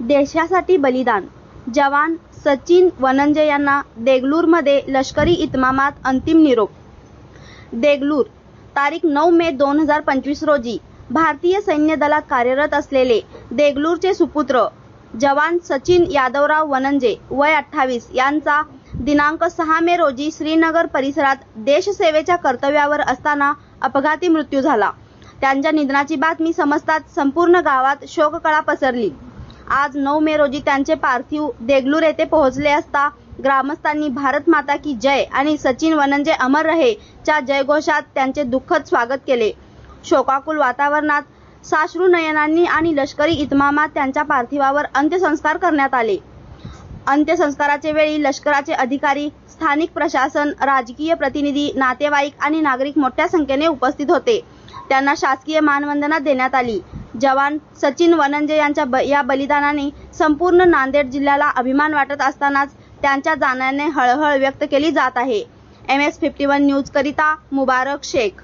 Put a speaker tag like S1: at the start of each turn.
S1: देशासाठी बलिदान. जवान सचिन वनंजे यांना देगलूरमध्ये लष्करी इतमामात अंतिम निरोप. देगलूर तारीख नऊ मे दोन हजार पंचवीस रोजी भारतीय सैन्य दलात कार्यरत असलेले देगलूरचे सुपुत्र जवान सचिन यादवराव वनंजे वय अठ्ठावीस यांचा दिनांक सहा मे रोजी श्रीनगर परिसरात देशसेवेच्या कर्तव्यावर असताना अपघाती मृत्यू झाला. त्यांच्या निधनाची बातमी समजताच संपूर्ण गावात शोककळा पसरली. आज नऊ मे रोजी त्यांचे पार्थिव देगलूर येथे पोहोचले असता ग्रामस्थांनी भारत माता की जय आणि सचिन वनंजे अमर रहे च्या जयघोषात त्यांचे दुःखद स्वागत केले. शोकाकुल वातावरणात साश्रू नयनांनी आणि लष्करी इतमामात त्यांच्या पार्थिवावर अंत्यसंस्कार करण्यात आले. अंत्यसंस्काराचे वेळी लष्कराचे अधिकारी स्थानिक प्रशासन राजकीय प्रतिनिधी नातेवाईक आणि नागरिक मोठ्या संख्येने उपस्थित होते. त्यांना शासकीय मानवंदना देण्यात आली. जवान सचिन वनंजे यांच्या ब या बलिदानाने संपूर्ण नांदेड जिल्ह्याला अभिमान वाटत असतानाच त्यांच्या जाण्याने हळहळ व्यक्त केली जात आहे. M S fifty one news करिता मुबारक शेख.